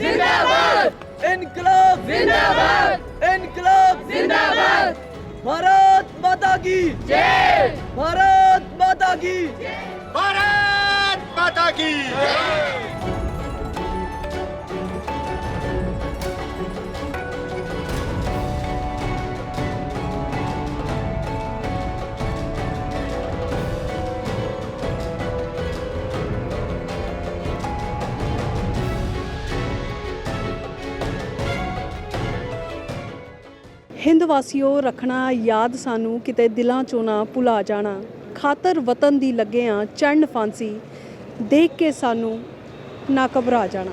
जिंदाबाद इनकलाब जिंदाबाद इनकलाब जिंदाबाद भारत माता की जय भारत माता की भारत माता की ਹਿੰਦ ਵਾਸੀਓ ਰੱਖਣਾ ਯਾਦ ਸਾਨੂੰ ਕਿਤੇ ਦਿਲਾਂ ਚੋਂ ਨਾ ਭੁਲਾ ਜਾਣਾ। ਖਾਤਰ ਵਤਨ ਦੀ ਲੱਗੇ ਆ ਚੜਨ ਫਾਂਸੀ, ਦੇਖ ਕੇ ਸਾਨੂੰ ਨਾ ਘਬਰਾ ਜਾਣਾ।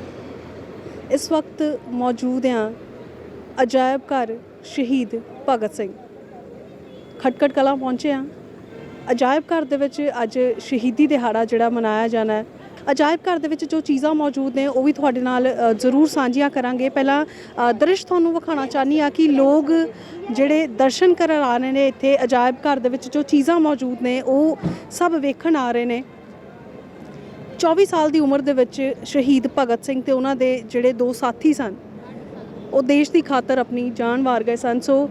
ਇਸ ਵਕਤ ਮੌਜੂਦ ਆ ਅਜਾਇਬ ਘਰ ਸ਼ਹੀਦ ਭਗਤ ਸਿੰਘ। ਖਟਕਟ ਕਲਾਂ ਪਹੁੰਚੇ ਆ। ਅਜਾਇਬ ਘਰ ਦੇ ਵਿੱਚ ਅੱਜ ਸ਼ਹੀਦੀ ਦਿਹਾੜਾ ਜਿਹੜਾ ਮਨਾਇਆ ਜਾਣਾ ਹੈ। ਅਜਾਇਬ ਘਰ ਦੇ ਵਿੱਚ ਜੋ ਚੀਜ਼ਾਂ ਮੌਜੂਦ ਨੇ, ਉਹ ਵੀ ਤੁਹਾਡੇ ਨਾਲ ਜ਼ਰੂਰ ਸਾਂਝੀਆਂ ਕਰਾਂਗੇ। ਪਹਿਲਾਂ ਦ੍ਰਿਸ਼ ਤੁਹਾਨੂੰ ਵਿਖਾਉਣਾ ਚਾਹਨੀ ਆ ਕਿ ਲੋਕ ਜਿਹੜੇ ਦਰਸ਼ਨ ਕਰਨ ਆ ਰਹੇ ਨੇ ਇੱਥੇ, ਅਜਾਇਬ ਘਰ ਦੇ ਵਿੱਚ ਜੋ ਚੀਜ਼ਾਂ ਮੌਜੂਦ ਨੇ, ਉਹ ਸਭ ਵੇਖਣ ਆ ਰਹੇ ਨੇ। 24 ਸਾਲ ਦੀ ਉਮਰ ਦੇ ਵਿੱਚ ਸ਼ਹੀਦ ਭਗਤ ਸਿੰਘ ਤੇ ਉਹਨਾਂ ਦੇ ਜਿਹੜੇ ਦੋ ਸਾਥੀ ਸਨ, ਉਹ ਦੇਸ਼ ਦੀ ਖਾਤਰ ਆਪਣੀ ਜਾਨ ਵਾਰ ਗਏ ਸਨ। ਸੋ,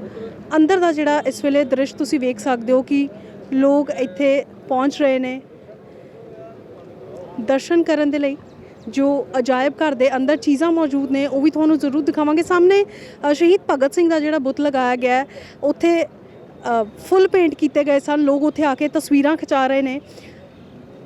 ਅੰਦਰ ਦਾ ਜਿਹੜਾ ਇਸ ਵੇਲੇ ਦ੍ਰਿਸ਼ ਤੁਸੀਂ ਵੇਖ ਸਕਦੇ ਹੋ ਕਿ ਲੋਕ ਇੱਥੇ ਪਹੁੰਚ ਰਹੇ ਨੇ। ਦਰਸ਼ਨ ਕਰਨ ਦੇ ਲਈ ਜੋ ਅਜਾਇਬ ਘਰ ਦੇ ਅੰਦਰ ਚੀਜ਼ਾਂ ਮੌਜੂਦ ਨੇ ਉਹ ਵੀ ਤੁਹਾਨੂੰ ਜ਼ਰੂਰ ਦਿਖਾਵਾਂਗੇ। ਸਾਹਮਣੇ ਅ, ਸ਼ਹੀਦ ਭਗਤ ਸਿੰਘ ਦਾ ਜਿਹੜਾ ਬੁੱਤ ਲਗਾਇਆ ਗਿਆ ਹੈ, ਉੱਥੇ ਫੁੱਲ ਪੇਂਟ ਕੀਤੇ ਗਏ ਸਨ। ਲੋਕ ਉੱਥੇ ਆ ਕੇ ਤਸਵੀਰਾਂ ਖਿਚਾ ਰਹੇ ਨੇ।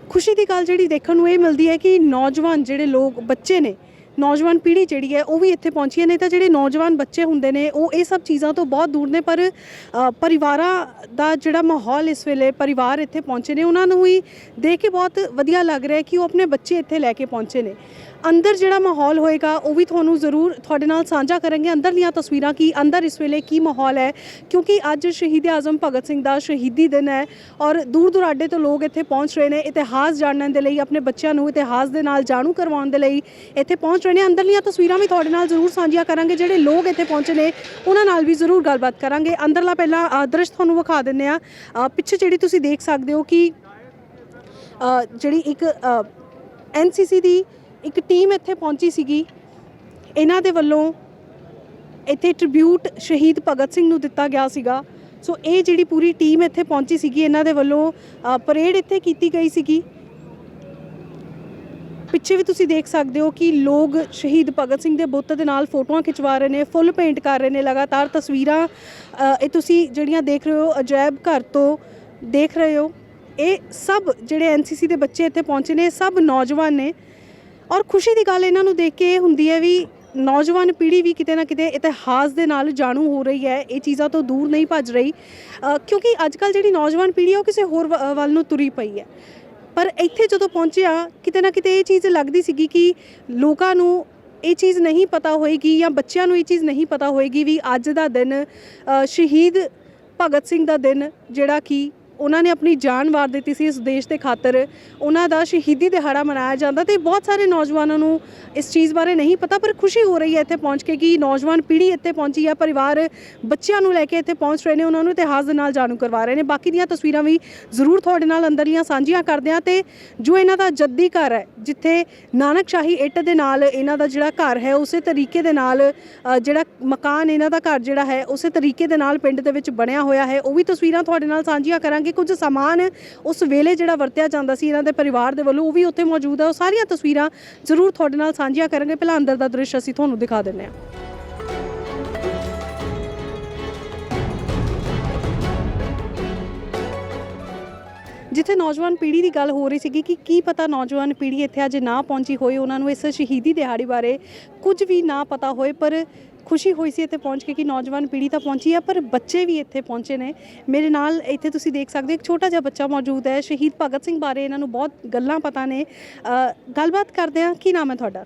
ਖੁਸ਼ੀ ਦੀ ਗੱਲ ਜਿਹੜੀ ਦੇਖਣ ਨੂੰ ਇਹ ਮਿਲਦੀ ਹੈ ਕਿ ਨੌਜਵਾਨ ਜਿਹੜੇ ਲੋਕ ਬੱਚੇ ਨੇ ਨੌਜਵਾਨ ਪੀੜ੍ਹੀ ਜਿਹੜੀ ਹੈ ਉਹ ਵੀ ਇੱਥੇ ਪਹੁੰਚੀ ਹੈ। ਨਹੀਂ ਤਾਂ ਜਿਹੜੇ ਨੌਜਵਾਨ ਬੱਚੇ ਹੁੰਦੇ ਨੇ ਉਹ ਇਹ ਸਭ ਚੀਜ਼ਾਂ ਤੋਂ ਬਹੁਤ ਦੂਰ ਨੇ ਪਰ ਅ, ਪਰਿਵਾਰਾਂ ਦਾ ਜਿਹੜਾ ਮਾਹੌਲ ਇਸ ਵੇਲੇ ਪਰਿਵਾਰ ਇੱਥੇ ਪਹੁੰਚੇ ਨੇ ਉਹਨਾਂ ਨੂੰ ਵੀ ਦੇਖ ਕੇ ਬਹੁਤ ਵਧੀਆ ਲੱਗ ਰਿਹਾ ਹੈ ਕਿ ਉਹ ਆਪਣੇ ਬੱਚੇ ਇੱਥੇ ਲੈ ਕੇ ਪਹੁੰਚੇ ਨੇ। ਅੰਦਰ ਜਿਹੜਾ ਮਾਹੌਲ ਹੋਏਗਾ, ਉਹ ਵੀ ਤੁਹਾਨੂੰ ਜ਼ਰੂਰ ਤੁਹਾਡੇ ਨਾਲ ਸਾਂਝਾ ਕਰਾਂਗੇ। ਅੰਦਰਲੀਆਂ ਤਸਵੀਰਾਂ ਕੀ, ਅੰਦਰ ਇਸ ਵੇਲੇ ਕੀ ਮਾਹੌਲ ਹੈ? ਕਿਉਂਕਿ ਅੱਜ ਸ਼ਹੀਦ ਆਜ਼ਮ ਭਗਤ ਸਿੰਘ ਦਾ ਸ਼ਹੀਦੀ ਦਿਨ ਹੈ ਔਰ ਦੂਰ ਦੁਰਾਡੇ ਤੋਂ ਲੋਕ ਇੱਥੇ ਪਹੁੰਚ ਰਹੇ ਨੇ। ਇਤਿਹਾਸ ਜਾਣਨ ਦੇ ਲਈ, ਆਪਣੇ ਬੱਚਿਆਂ ਨੂੰ ਇਤਿਹਾਸ ਦੇ ਨਾਲ ਜਾਣੂ ਕਰਵਾਉਣ ਦੇ ਲਈ ਇੱਥੇ ਪਹੁੰਚ ਰਹੇ ਨੇ। ਅੰਦਰਲੀਆਂ ਤਸਵੀਰਾਂ ਵੀ ਤੁਹਾਡੇ ਨਾਲ ਜ਼ਰੂਰ ਸਾਂਝੀਆਂ ਕਰਾਂਗੇ। ਜਿਹੜੇ ਲੋਕ ਇੱਥੇ ਪਹੁੰਚੇ ਨੇ, ਉਹਨਾਂ ਨਾਲ ਵੀ ਜ਼ਰੂਰ ਗੱਲਬਾਤ ਕਰਾਂਗੇ। ਅੰਦਰਲਾ ਪਹਿਲਾਂ ਆਦਰਸ਼ ਤੁਹਾਨੂੰ ਵਿਖਾ ਦਿੰਨੇ ਆ ਪਿੱਛੇ ਜਿਹੜੀ ਤੁਸੀਂ ਦੇਖ ਸਕਦੇ ਹੋ ਕਿ ਜਿਹੜੀ ਇੱਕ ਐਨਸੀਸੀ ਦੀ ਇੱਕ ਟੀਮ ਇੱਥੇ ਪਹੁੰਚੀ ਸੀਗੀ। ਇਹਨਾਂ ਦੇ ਵੱਲੋਂ ਇੱਥੇ ਟ੍ਰਿਬਿਊਟ ਸ਼ਹੀਦ ਭਗਤ ਸਿੰਘ ਨੂੰ ਦਿੱਤਾ ਗਿਆ ਸੀਗਾ। ਸੋ ਇਹ ਜਿਹੜੀ ਪੂਰੀ ਟੀਮ ਇੱਥੇ ਪਹੁੰਚੀ ਸੀਗੀ, ਇਹਨਾਂ ਦੇ ਵੱਲੋਂ ਪਰੇਡ ਇੱਥੇ ਕੀਤੀ ਗਈ ਸੀਗੀ। ਪਿੱਛੇ ਵੀ ਤੁਸੀਂ ਦੇਖ ਸਕਦੇ ਹੋ ਕਿ ਲੋਕ ਸ਼ਹੀਦ ਭਗਤ ਸਿੰਘ ਦੇ ਬੁੱਤ ਦੇ ਨਾਲ ਫੋਟੋਆਂ ਖਿਚਵਾ ਰਹੇ ਨੇ, ਫੁੱਲ ਪੇਂਟ ਕਰ ਰਹੇ ਨੇ, ਲਗਾਤਾਰ ਤਸਵੀਰਾਂ ਇਹ ਤੁਸੀਂ ਜਿਹੜੀਆਂ ਦੇਖ ਰਹੇ ਹੋ, ਅਜਾਇਬ ਘਰ ਤੋਂ ਦੇਖ ਰਹੇ ਹੋ। ਇਹ ਸਭ ਜਿਹੜੇ ਐਨਸੀਸੀ ਦੇ ਬੱਚੇ ਇੱਥੇ ਪਹੁੰਚੇ ਨੇ, ਇਹ ਸਭ ਨੌਜਵਾਨ ਨੇ। ਔਰ ਖੁਸ਼ੀ ਦੀ ਗੱਲ ਇਹਨਾਂ ਨੂੰ ਦੇਖ ਕੇ ਇਹ ਹੁੰਦੀ ਹੈ ਵੀ ਨੌਜਵਾਨ ਪੀੜ੍ਹੀ ਵੀ ਕਿਤੇ ਨਾ ਕਿਤੇ ਇਤਿਹਾਸ ਦੇ ਨਾਲ ਜਾਣੂ ਹੋ ਰਹੀ ਹੈ, ਇਹ ਚੀਜ਼ਾਂ ਤੋਂ ਦੂਰ ਨਹੀਂ ਭੱਜ ਰਹੀ। ਕਿਉਂਕਿ ਅੱਜ ਕੱਲ ਜਿਹੜੀ ਨੌਜਵਾਨ ਪੀੜ੍ਹੀ ਹੈ ਉਹ ਕਿਸੇ ਹੋਰ ਵ- ਵੱਲ ਨੂੰ ਤੁਰੀ ਪਈ ਹੈ। ਪਰ ਇੱਥੇ ਜਦੋਂ ਪਹੁੰਚਿਆ, ਕਿਤੇ ਨਾ ਕਿਤੇ ਇਹ ਚੀਜ਼ ਲੱਗਦੀ ਸੀਗੀ ਕਿ ਲੋਕਾਂ ਨੂੰ ਇਹ ਚੀਜ਼ ਨਹੀਂ ਪਤਾ ਹੋਏਗੀ ਜਾਂ ਬੱਚਿਆਂ ਨੂੰ ਇਹ ਚੀਜ਼ ਨਹੀਂ ਪਤਾ ਹੋਏਗੀ ਵੀ ਅੱਜ ਦਾ ਦਿਨ ਸ਼ਹੀਦ ਭਗਤ ਸਿੰਘ ਦਾ ਦਿਨ ਜਿਹੜਾ ਕਿ ਉਹਨਾਂ ਨੇ ਆਪਣੀ ਜਾਨ ਵਾਰ ਦਿੱਤੀ ਸੀ ਇਸ ਦੇਸ਼ ਦੇ ਖਾਤਰ। ਉਹਨਾਂ ਦਾ ਸ਼ਹੀਦੀ ਦਿਹਾੜਾ ਮਨਾਇਆ ਜਾਂਦਾ ਤੇ ਬਹੁਤ ਸਾਰੇ ਨੌਜਵਾਨਾਂ ਨੂੰ ਇਸ ਚੀਜ਼ ਬਾਰੇ ਨਹੀਂ ਪਤਾ, ਪਰ ਖੁਸ਼ੀ ਹੋ ਰਹੀ ਹੈ ਇੱਥੇ ਪਹੁੰਚ ਕੇ ਕਿ ਨੌਜਵਾਨ ਪੀੜ੍ਹੀ ਇੱਥੇ ਪਹੁੰਚੀ ਹੈ, ਪਰਿਵਾਰ ਬੱਚਿਆਂ ਨੂੰ ਲੈ ਕੇ ਇੱਥੇ ਪਹੁੰਚ ਰਹੇ ਨੇ, ਉਹਨਾਂ ਨੂੰ ਇਤਿਹਾਸ ਦੇ ਨਾਲ ਜਾਣੂ ਕਰਵਾ ਰਹੇ ਨੇ। ਬਾਕੀ ਦੀਆਂ ਤਸਵੀਰਾਂ ਵੀ ਜ਼ਰੂਰ ਤੁਹਾਡੇ ਨਾਲ ਅੰਦਰਲੀਆਂ ਸਾਂਝੀਆਂ ਕਰਦੇ ਹਾਂ ਤੇ ਜੋ ਇਹਨਾਂ ਦਾ ਜੱਦੀ ਘਰ ਹੈ, ਜਿੱਥੇ ਨਾਨਕਸ਼ਾਹੀ ਇੱਟ ਦੇ ਨਾਲ ਇਹਨਾਂ ਦਾ ਜਿਹੜਾ ਘਰ ਹੈ, ਉਸੇ ਤਰੀਕੇ ਦੇ ਨਾਲ ਜਿਹੜਾ ਮਕਾਨ ਇਹਨਾਂ ਦਾ ਘਰ ਜਿਹੜਾ ਹੈ, ਉਸੇ ਤਰੀਕੇ ਦੇ ਨਾਲ ਪਿੰਡ ਦੇ ਵਿੱਚ ਬਣਿਆ ਹੋਇਆ ਹੈ, ਉਹ ਵੀ ਤਸਵੀਰਾਂ ਤੁਹਾਡੇ ਨਾਲ ਸਾਂਝੀਆਂ ਕਰਾਂਗੇ। ਕੁਝ ਸਮਾਨ ਉਸ ਵੇਲੇ ਜਿਹੜਾ ਵਰਤਿਆ ਜਾਂਦਾ ਸੀ ਇਹਨਾਂ ਦੇ ਪਰਿਵਾਰ ਦੇ ਵੱਲੋਂ, ਉਹ ਵੀ ਉੱਥੇ ਮੌਜੂਦ ਹੈ ਉਹ ਸਾਰੀਆਂ ਤਸਵੀਰਾਂ ਜ਼ਰੂਰ ਤੁਹਾਡੇ ਨਾਲ ਸਾਂਝੀਆਂ ਕਰਾਂਗੇ ਪਹਿਲਾਂ ਅੰਦਰ ਦਾ ਦ੍ਰਿਸ਼ ਅਸੀਂ ਤੁਹਾਨੂੰ ਦਿਖਾ ਦਿੰਦੇ ਹਾਂ। ਜਿੱਥੇ ਨੌਜਵਾਨ ਪੀੜ੍ਹੀ ਦੀ ਗੱਲ ਹੋ ਰਹੀ ਸੀਗੀ ਕਿ ਕੀ ਪਤਾ ਨੌਜਵਾਨ ਪੀੜ੍ਹੀ ਇੱਥੇ ਅੱਜ ਨਾ ਪਹੁੰਚੀ ਹੋਏ। ਉਹਨਾਂ ਨੂੰ ਇਸ ਸ਼ਹੀਦੀ ਦਿਹਾੜੀ ਬਾਰੇ ਕੁਝ ਵੀ ਨਾ ਪਤਾ ਹੋਏ, ਪਰ ਖੁਸ਼ੀ ਹੋਈ ਸੀ ਇੱਥੇ ਪਹੁੰਚ ਕੇ ਕਿ ਨੌਜਵਾਨ ਪੀੜ੍ਹੀ ਤਾਂ ਪਹੁੰਚੀ ਹੈ ਪਰ ਬੱਚੇ ਵੀ ਇੱਥੇ ਪਹੁੰਚੇ ਨੇ ਮੇਰੇ ਨਾਲ ਇੱਥੇ ਤੁਸੀਂ ਦੇਖ ਸਕਦੇ ਹੋ ਇੱਕ ਛੋਟਾ ਜਿਹਾ ਬੱਚਾ ਮੌਜੂਦ ਹੈ ਸ਼ਹੀਦ ਭਗਤ ਸਿੰਘ ਬਾਰੇ ਇਹਨਾਂ ਨੂੰ ਬਹੁਤ ਗੱਲਾਂ ਪਤਾ ਨੇ ਅ, ਗੱਲਬਾਤ ਕਰਦੇ ਹਾਂ ਕੀ ਨਾਮ ਹੈ ਤੁਹਾਡਾ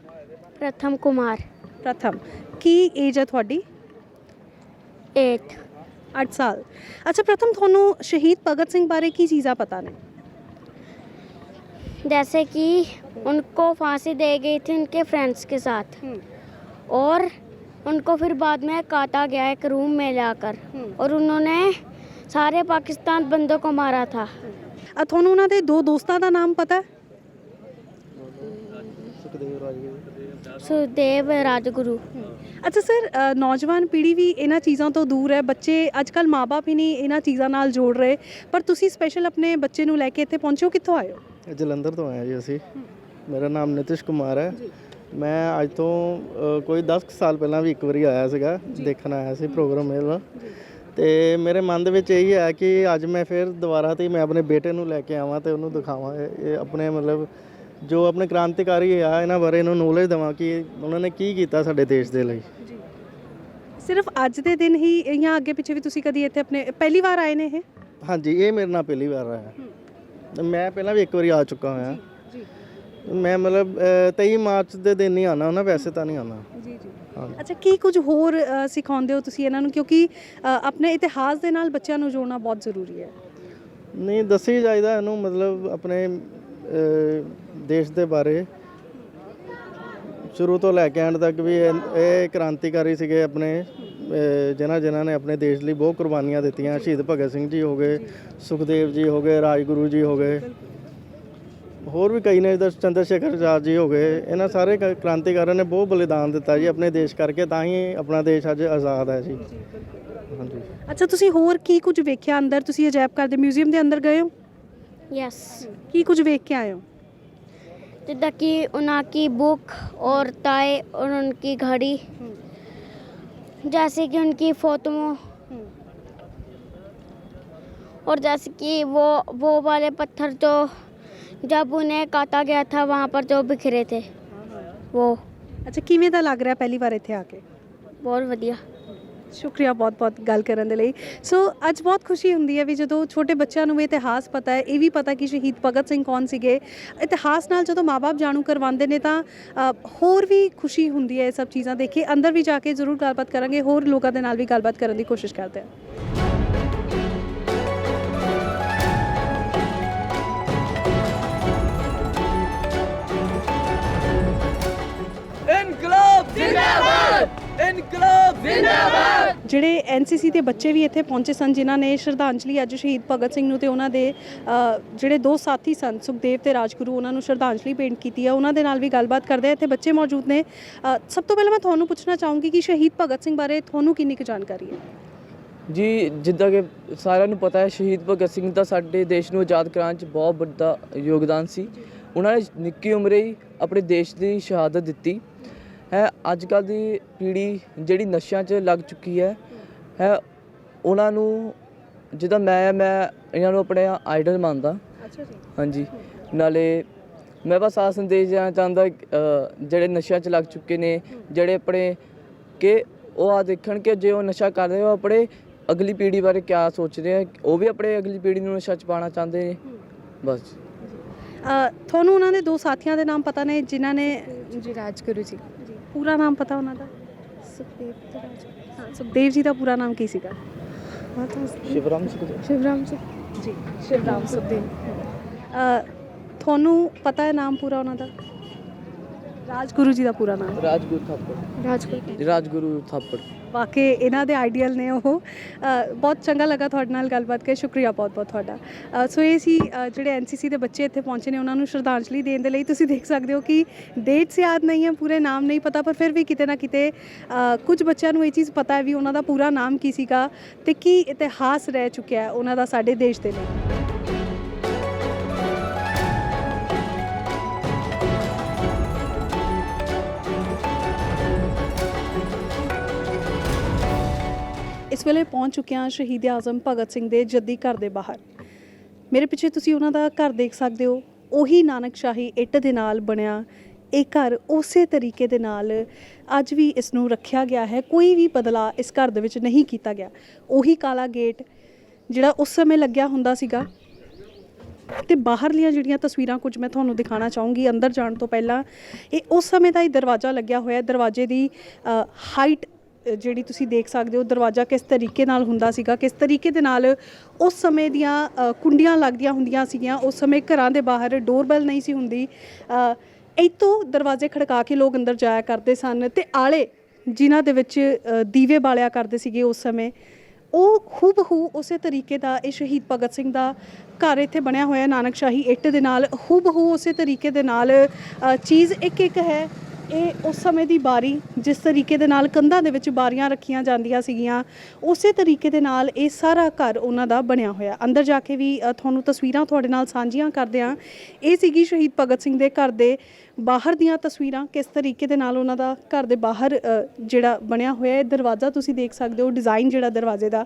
प्रथम कुमार ਪ੍ਰਥਮ ਕੀ ਏਜ ਹੈ ਤੁਹਾਡੀ एट 8 ਸਾਲ ਅੱਛਾ ਪ੍ਰਥਮ ਤੁਹਾਨੂੰ ਸ਼ਹੀਦ ਭਗਤ ਸਿੰਘ ਬਾਰੇ ਕੀ ਚੀਜ਼ਾਂ ਪਤਾ ਨੇ जैसे कि उनको फांसी दे गई थी उनके फ्रेंड्स के साथ और उनको फिर बाद में काटा गया एक रूम में लाकर हम्म। और उन्होंने सारे पाकिस्तान बंदों को मारा था ਆ ਤੁਹਾਨੂੰ ਉਹਨਾਂ ਦੇ ਦੋ ਦੋਸਤਾਂ ਦਾ ਨਾਮ ਪਤਾ ਹੈ ਸੁਖਦੇਵ ਰਾਜਗੁਰੂ सुखदेव राजगुरु ਅੱਛਾ ਸਰ ਅ, ਨੌਜਵਾਨ ਪੀੜ੍ਹੀ ਵੀ ਇਹਨਾਂ ਚੀਜ਼ਾਂ ਤੋਂ ਦੂਰ ਹੈ ਬੱਚੇ ਅੱਜ ਕੱਲ ਮਾਪੇ ਹੀ ਨਹੀਂ ਇਹਨਾਂ ਚੀਜ਼ਾਂ ਨਾਲ ਜੋੜ ਰਹੇ ਪਰ ਤੁਸੀਂ ਸਪੈਸ਼ਲ ਆਪਣੇ ਬੱਚੇ ਨੂੰ ਲੈ ਕੇ ਇੱਥੇ ਪਹੁੰਚੇ ਹੋ ਕਿੱਥੋਂ ਆਏ ਹੋ ਇਹ ਜਲੰਧਰ ਤੋਂ ਆਇਆ ਜੀ ਅਸੀਂ ਮੇਰਾ ਨਾਮ ਨਿਤਿਸ਼ ਕੁਮਾਰ ਹੈ ਮੈਂ ਅੱਜ ਤੋਂ ਅ, ਕੋਈ 10 ਕੁ ਸਾਲ ਪਹਿਲਾਂ ਵੀ ਇੱਕ ਵਾਰੀ ਆਇਆ ਸੀਗਾ ਦੇਖਣ ਆਇਆ ਸੀ ਪ੍ਰੋਗਰਾਮ ਇਹਦਾ ਤੇ ਮੇਰੇ ਮਨ ਦੇ ਵਿੱਚ ਇਹੀ ਹੈ ਕਿ ਅੱਜ ਮੈਂ ਫਿਰ ਦੁਬਾਰਾ ਤੇ ਮੈਂ ਆਪਣੇ ਬੇਟੇ ਨੂੰ ਲੈ ਕੇ ਆਵਾਂ ਤੇ ਉਹਨੂੰ ਦਿਖਾਵਾਂ। ਇਹ ਇਹ ਆਪਣੇ ਮਤਲਬ ਜੋ ਆਪਣੇ ਕ੍ਰਾਂਤੀਕਾਰੀ ਆ ਇਹਨਾਂ ਬਾਰੇ ਇਹਨੂੰ ਨੌਲੇਜ ਦੇਵਾਂ ਕਿ ਉਹਨਾਂ ਨੇ ਕੀ ਕੀਤਾ ਸਾਡੇ ਦੇਸ਼ ਦੇ ਲਈ। ਸਿਰਫ ਅੱਜ ਦੇ ਦਿਨ ਹੀ ਜਾਂ ਅੱਗੇ ਪਿੱਛੇ ਵੀ ਤੁਸੀਂ ਕਦੀ ਇੱਥੇ ਆਪਣੇ ਪਹਿਲੀ ਵਾਰ ਆਏ ਨੇ ਇਹ? ਹਾਂਜੀ ਇਹ ਮੇਰੇ ਨਾਲ ਪਹਿਲੀ ਵਾਰ ਆਇਆ। ਮੈਂ ਪਹਿਲਾਂ ਵੀ ਇੱਕ ਵਾਰੀ ਆ ਚੁੱਕਾ ਹੋਇਆ। ਮੈਂ ਮਤਲਬ ਅ, 23 ਮਾਰਚ ਦੇ ਦਿਨ ਹੀ ਆਣਾ ਹੁੰਦਾ ਵੈਸੇ ਤਾਂ ਨਹੀਂ ਆਣਾ ਜੀ ਜੀ। ਹਾਂ। ਅੱਛਾ ਕੀ ਕੁਝ ਹੋਰ ਅ, ਸਿਖਾਉਂਦੇ ਹੋ ਤੁਸੀਂ ਇਹਨਾਂ ਨੂੰ? ਕਿਉਂਕਿ ਅ, ਆਪਣੇ ਇਤਿਹਾਸ ਦੇ ਨਾਲ ਬੱਚਿਆਂ ਨੂੰ ਜੋੜਨਾ ਬਹੁਤ ਜ਼ਰੂਰੀ ਹੈ। ਨਹੀਂ ਦੱਸੀ ਜਾਈਦਾ ਇਹਨੂੰ ਮਤਲਬ ਆਪਣੇ ਅ, ਦੇਸ਼ ਦੇ ਬਾਰੇ। ਸ਼ੁਰੂ ਤੋਂ ਲੈ ਕੇ ਐਂਡ ਤੱਕ ਵੀ ਇਹ ਇਹ ਕ੍ਰਾਂਤੀਕਾਰੀ ਸੀਗੇ ਆਪਣੇ ਅ, ਜਿਨ੍ਹਾਂ ਜਿਨ੍ਹਾਂ ਨੇ ਆਪਣੇ ਦੇਸ਼ ਲਈ ਬਹੁਤ ਕੁਰਬਾਨੀਆਂ ਦਿੱਤੀਆਂ। ਸ਼ਹੀਦ ਭਗਤ ਸਿੰਘ ਜੀ ਹੋ ਗਏ ਸੁਖਦੇਵ ਜੀ ਹੋ ਗਏ ਰਾਜਗੁਰੂ ਜੀ ਹੋ ਗਏ। ਹੋਰ ਵੀ ਕਈ ਨੇ ਜਿੱਦਾਂ ਚੰਦਰ ਸ਼ੇਖਰ ਆਜ਼ਾਦ ਜੀ ਹੋ ਗਏ ਇਹਨਾਂ ਸਾਰੇ ਕ- ਕ੍ਰਾਂਤੀਕਾਰੀਆਂ ਨੇ ਬਹੁਤ ਬਲੀਦਾਨ ਦਿੱਤਾ ਜੀ ਆਪਣੇ ਦੇਸ਼ ਕਰਕੇ ਤਾਂ ਹੀ ਆਪਣਾ ਦੇਸ਼ ਅੱਜ ਆਜ਼ਾਦ ਹੈ ਜੀ ਹਾਂਜੀ ਅੱਛਾ ਤੁਸੀਂ ਹੋਰ ਕੀ ਕੁਝ ਵੇਖਿਆ ਅੰਦਰ ਤੁਸੀਂ ਅਜਾਇਬ ਘਰ ਦੇ ਮਿਊਜ਼ੀਅਮ ਦੇ ਅੰਦਰ ਗਏ ਹੋ यस ਕੀ ਕੁਝ ਵੇਖ ਕੇ ਆਏ ਹੋ जिद्दां की उनकी बुक और टाई और उनकी घड़ी जैसे कि उनकी फोटो और जैसे कि वो वो वाले पत्थर जो जब उन्हें काटा गया था वहाँ पर जो बिखरे थे वो ਅੱਛਾ ਕਿਵੇਂ ਦਾ ਲੱਗ ਰਿਹਾ ਪਹਿਲੀ ਵਾਰ ਇੱਥੇ ਆ ਕੇ बहुत वधिया ਸ਼ੁਕਰੀਆ ਬਹੁਤ-ਬਹੁਤ ਗੱਲ ਕਰਨ ਦੇ ਲਈ ਸੋ ਅੱਜ ਬਹੁਤ ਖੁਸ਼ੀ ਹੁੰਦੀ ਹੈ ਵੀ ਜਦੋਂ ਛੋਟੇ ਬੱਚਿਆਂ ਨੂੰ ਇਹ ਇਤਿਹਾਸ ਪਤਾ ਹੈ ਇਹ ਵੀ ਪਤਾ ਕਿ ਸ਼ਹੀਦ ਭਗਤ ਸਿੰਘ ਕੌਣ ਸੀਗੇ ਇਤਿਹਾਸ ਨਾਲ ਜਦੋਂ ਮਾਪੇ ਜਾਣੂ ਕਰਵਾਉਂਦੇ ਨੇ ਤਾਂ ਅ, ਹੋਰ ਵੀ ਖੁਸ਼ੀ ਹੁੰਦੀ ਹੈ ਇਹ ਸਭ ਚੀਜ਼ਾਂ ਦੇਖ ਕੇ ਅੰਦਰ ਵੀ ਜਾ ਕੇ ਜ਼ਰੂਰ ਗੱਲਬਾਤ ਕਰਾਂਗੇ ਹੋਰ ਲੋਕਾਂ ਦੇ ਨਾਲ ਵੀ ਗੱਲਬਾਤ ਕਰਨ ਦੀ ਕੋਸ਼ਿਸ਼ ਕਰਦੇ ਹਾਂ ਇਨਕਲਾਬ ਜ਼ਿੰਦਾਬਾਦ! ਜਿਹੜੇ ਐਨਸੀਸੀ ਦੇ ਬੱਚੇ ਵੀ ਇੱਥੇ ਪਹੁੰਚੇ ਸਨ ਜਿਨ੍ਹਾਂ ਨੇ ਸ਼ਰਧਾਂਜਲੀ ਅੱਜ ਸ਼ਹੀਦ ਭਗਤ ਸਿੰਘ ਨੂੰ ਤੇ ਉਹਨਾਂ ਦੇ ਜਿਹੜੇ ਦੋ ਸਾਥੀ ਸਨ ਸੁਖਦੇਵ ਤੇ ਰਾਜਗੁਰੂ ਉਹਨਾਂ ਨੂੰ ਸ਼ਰਧਾਂਜਲੀ ਭੇਂਟ ਕੀਤੀ ਹੈ। ਉਹਨਾਂ ਦੇ ਨਾਲ ਵੀ ਗੱਲਬਾਤ ਕਰਦੇ ਆ ਇੱਥੇ ਬੱਚੇ ਮੌਜੂਦ ਨੇ। ਸਭ ਤੋਂ ਪਹਿਲਾਂ ਮੈਂ ਤੁਹਾਨੂੰ ਪੁੱਛਣਾ ਚਾਹੂੰਗੀ ਕਿ ਸ਼ਹੀਦ ਭਗਤ ਸਿੰਘ ਬਾਰੇ ਤੁਹਾਨੂੰ ਕਿੰਨੀ ਕੁ ਜਾਣਕਾਰੀ ਹੈ? ਜੀ ਜਿੱਦਾਂ ਕਿ ਸਾਰਿਆਂ ਨੂੰ ਪਤਾ ਹੈ ਸ਼ਹੀਦ ਭਗਤ ਸਿੰਘ ਦਾ ਸਾਡੇ ਦੇਸ਼ ਨੂੰ ਆਜ਼ਾਦ ਕਰਾਉਣ 'ਚ ਬਹੁਤ ਵੱਡਾ ਯੋਗਦਾਨ ਸੀ। ਉਹਨਾਂ ਨੇ ਨਿੱਕੀ ਉਮਰੇ ਹੀ ਆਪਣੇ ਦੇਸ਼ ਦੀ ਸ਼ਹਾਦਤ ਦਿੱਤੀ। ਹੈ ਅੱਜ ਕੱਲ ਦੀ ਪੀੜ੍ਹੀ ਜਿਹੜੀ ਨਸ਼ਿਆਂ 'ਚ ਲੱਗ ਚੁੱਕੀ ਹੈ ਹੈ ਉਹਨਾਂ ਨੂੰ ਜਿੱਦਾਂ ਮੈਂ ਮੈਂ ਇਹਨਾਂ ਨੂੰ ਆਪਣੇ ਆਈਡਲ ਮੰਨਦਾ। ਅੱਛਾ ਜੀ। ਹਾਂਜੀ। ਨਾਲੇ ਮੈਂ ਬਸ ਆਹ ਸੰਦੇਸ਼ ਦੇਣਾ ਚਾਹੁੰਦਾ ਜਿਹੜੇ ਨਸ਼ਿਆਂ 'ਚ ਲੱਗ ਚੁੱਕੇ ਨੇ ਜਿਹੜੇ ਆਪਣੇ ਕਿ ਉਹ ਆ ਦੇਖਣ ਕਿ ਜੇ ਉਹ ਨਸ਼ਾ ਕਰ ਰਹੇ ਹੋ ਆਪਣੇ ਅਗਲੀ ਪੀੜ੍ਹੀ ਬਾਰੇ ਕਿਆ ਸੋਚਦੇ ਆ ਉਹ ਵੀ ਆਪਣੇ ਅਗਲੀ ਪੀੜ੍ਹੀ ਨੂੰ ਨਸ਼ਾ 'ਚ ਪਾਉਣਾ ਚਾਹੁੰਦੇ ਨੇ। ਬਸ। ਅ, ਤੁਹਾਨੂੰ ਉਹਨਾਂ ਦੇ ਦੋ ਸਾਥੀਆਂ ਦੇ ਨਾਮ ਪਤਾ ਨੇ ਜਿਨ੍ਹਾਂ ਨੇ ਜੀ ਰਾਜਗੁਰੂ ਜੀ। ਪੂਰਾ ਨਾਮ ਪਤਾ ਉਹਨਾਂ ਦਾ? ਸੁਖਦੇਵ ਤੇ ਰਾਜ। ਹਾਂ ਸੁਖਦੇਵ ਜੀ ਦਾ ਪੂਰਾ ਨਾਮ ਕੀ ਸੀਗਾ? ਸ਼ਿਵਰਾਮ ਸੁਖਦੇਵ ਸ਼ਿਵਰਾਮ ਜੀ ਜੀ ਸ਼ਿਵਰਾਮ ਸੁਖਦੇਵ। ਅ, ਤੁਹਾਨੂੰ ਪਤਾ ਹੈ ਨਾਮ ਪੂਰਾ ਉਹਨਾਂ ਦਾ? ਰਾਜਗੁਰੂ ਜੀ ਦਾ ਪੂਰਾ ਨਾਮ। ਰਾਜਗੁਰੂ ਥਾਪੜ। ਰਾਜਗੁਰੂ ਰਾਜਗੁਰੂ ਥਾਪੜ। ਵਾਕਈ ਇਹਨਾਂ ਦੇ ਆਈਡੀਅਲ ਨੇ ਉਹ। ਬਹੁਤ ਚੰਗਾ ਲੱਗਾ ਤੁਹਾਡੇ ਨਾਲ ਗੱਲਬਾਤ ਕੇ ਸ਼ੁਕਰੀਆ ਬਹੁਤ ਬਹੁਤ ਤੁਹਾਡਾ। ਸੋ ਇਹ ਸੀ ਜਿਹੜੇ ਐਨਸੀਸੀ ਦੇ ਬੱਚੇ ਇੱਥੇ ਪਹੁੰਚੇ ਨੇ ਉਹਨਾਂ ਨੂੰ ਸ਼ਰਧਾਂਜਲੀ ਦੇਣ ਦੇ ਲਈ। ਤੁਸੀਂ ਦੇਖ ਸਕਦੇ ਹੋ ਕਿ ਡੇਟਸ ਯਾਦ ਨਹੀਂ ਹੈ ਪੂਰੇ ਨਾਮ ਨਹੀਂ ਪਤਾ ਪਰ ਫਿਰ ਵੀ ਕਿਤੇ ਨਾ ਕਿਤੇ ਕੁਝ ਬੱਚਿਆਂ ਨੂੰ ਇਹ ਚੀਜ਼ ਪਤਾ ਹੈ ਵੀ ਉਹਨਾਂ ਦਾ ਪੂਰਾ ਨਾਮ ਕੀ ਸੀਗਾ ਤੇ ਕੀ ਇਤਿਹਾਸ ਰਹਿ ਚੁੱਕਿਆ ਹੈ ਉਹਨਾਂ ਦਾ ਸਾਡੇ ਦੇਸ਼ ਦੇ ਲਈ। ਇਸ ਵੇਲੇ ਪਹੁੰਚ ਚੁੱਕੇ ਹਾਂ ਸ਼ਹੀਦ ਆਜ਼ਮ ਭਗਤ ਸਿੰਘ ਦੇ ਜੱਦੀ ਘਰ ਦੇ ਬਾਹਰ। ਮੇਰੇ ਪਿੱਛੇ ਤੁਸੀਂ ਉਹਨਾਂ ਦਾ ਘਰ ਦੇਖ ਸਕਦੇ ਹੋ। ਉਹੀ ਨਾਨਕਸ਼ਾਹੀ ਇੱਟ ਦੇ ਨਾਲ ਬਣਿਆ। ਇਹ ਘਰ ਉਸੇ ਤਰੀਕੇ ਦੇ ਨਾਲ ਅੱਜ ਵੀ ਇਸ ਨੂੰ ਰੱਖਿਆ ਗਿਆ ਹੈ। ਕੋਈ ਵੀ ਬਦਲਾ ਇਸ ਘਰ ਦੇ ਵਿੱਚ ਨਹੀਂ ਕੀਤਾ ਗਿਆ। ਉਹੀ ਕਾਲਾ ਗੇਟ ਜਿਹੜਾ ਉਸ ਸਮੇਂ ਲੱਗਿਆ ਹੁੰਦਾ ਸੀਗਾ। ਤੇ ਬਾਹਰਲੀਆਂ ਜਿਹੜੀਆਂ ਤਸਵੀਰਾਂ ਕੁਝ ਮੈਂ ਤੁਹਾਨੂੰ ਦਿਖਾਣਾ ਚਾਹੂੰਗੀ ਅੰਦਰ ਜਾਣ ਤੋਂ ਪਹਿਲਾਂ, ਇਹ ਉਸ ਸਮੇਂ ਦਾ ਹੀ ਦਰਵਾਜ਼ਾ ਲੱਗਿਆ ਹੋਇਆ ਹੈ। ਦਰਵਾਜ਼ੇ ਦੀ ਹਾਈਟ ਜਿਹੜੀ ਤੁਸੀਂ ਦੇਖ ਸਕਦੇ ਹੋ ਦਰਵਾਜ਼ਾ ਕਿਸ ਤਰੀਕੇ ਨਾਲ ਹੁੰਦਾ ਸੀਗਾ ਕਿਸ ਤਰੀਕੇ ਦੇ ਨਾਲ ਉਸ ਸਮੇਂ ਦੀਆਂ ਕੁੰਡੀਆਂ ਲੱਗਦੀਆਂ ਹੁੰਦੀਆਂ ਸੀਗੀਆਂ ਉਸ ਸਮੇਂ ਘਰਾਂ ਦੇ ਬਾਹਰ ਡੋਰਬੈਲ ਨਹੀਂ ਸੀ ਹੁੰਦੀ। ਅ, ਇੱਥੋਂ ਦਰਵਾਜ਼ੇ ਖੜਕਾ ਕੇ ਲੋਕ ਅੰਦਰ ਜਾਇਆ ਕਰਦੇ ਸਨ ਤੇ ਆਲੇ ਜਿਨ੍ਹਾਂ ਦੇ ਵਿੱਚ ਦੀਵੇ ਬਾਲਿਆ ਕਰਦੇ ਸੀਗੇ ਉਸ ਸਮੇਂ ਉਹ ਹੂਬਹੂ ਉਸੇ ਤਰੀਕੇ ਦਾ ਇਹ ਸ਼ਹੀਦ ਭਗਤ ਸਿੰਘ ਦਾ ਘਰ ਇੱਥੇ ਬਣਿਆ ਹੋਇਆ ਨਾਨਕਸ਼ਾਹੀ ਇੱਟ ਦੇ ਨਾਲ ਹੂਬਹੂ ਉਸੇ ਤਰੀਕੇ ਦੇ ਨਾਲ ਚੀਜ਼ ਇੱਕ ਇੱਕ ਹੈ। ਇਹ ਉਸ ਸਮੇਂ ਦੀ ਬਾਰੀ ਜਿਸ ਤਰੀਕੇ ਦੇ ਨਾਲ ਕੰਧਾਂ ਦੇ ਵਿੱਚ ਬਾਰੀਆਂ ਰੱਖੀਆਂ ਜਾਂਦੀਆਂ ਸੀਗੀਆਂ ਉਸੇ ਤਰੀਕੇ ਦੇ ਨਾਲ ਇਹ ਸਾਰਾ ਘਰ ਉਹਨਾਂ ਦਾ ਬਣਿਆ ਹੋਇਆ। ਅੰਦਰ ਜਾ ਕੇ ਵੀ ਅ, ਤੁਹਾਨੂੰ ਤਸਵੀਰਾਂ ਤੁਹਾਡੇ ਨਾਲ ਸਾਂਝੀਆਂ ਕਰਦੇ ਹਾਂ। ਇਹ ਸੀਗੀ ਸ਼ਹੀਦ ਭਗਤ ਸਿੰਘ ਦੇ ਘਰ ਦੇ ਬਾਹਰ ਦੀਆਂ ਤਸਵੀਰਾਂ ਕਿਸ ਤਰੀਕੇ ਦੇ ਨਾਲ ਉਹਨਾਂ ਦਾ ਘਰ ਦੇ ਬਾਹਰ ਅ, ਜਿਹੜਾ ਬਣਿਆ ਹੋਇਆ ਹੈ ਦਰਵਾਜ਼ਾ ਤੁਸੀਂ ਦੇਖ ਸਕਦੇ ਹੋ ਡਿਜ਼ਾਈਨ ਜਿਹੜਾ ਦਰਵਾਜ਼ੇ ਦਾ।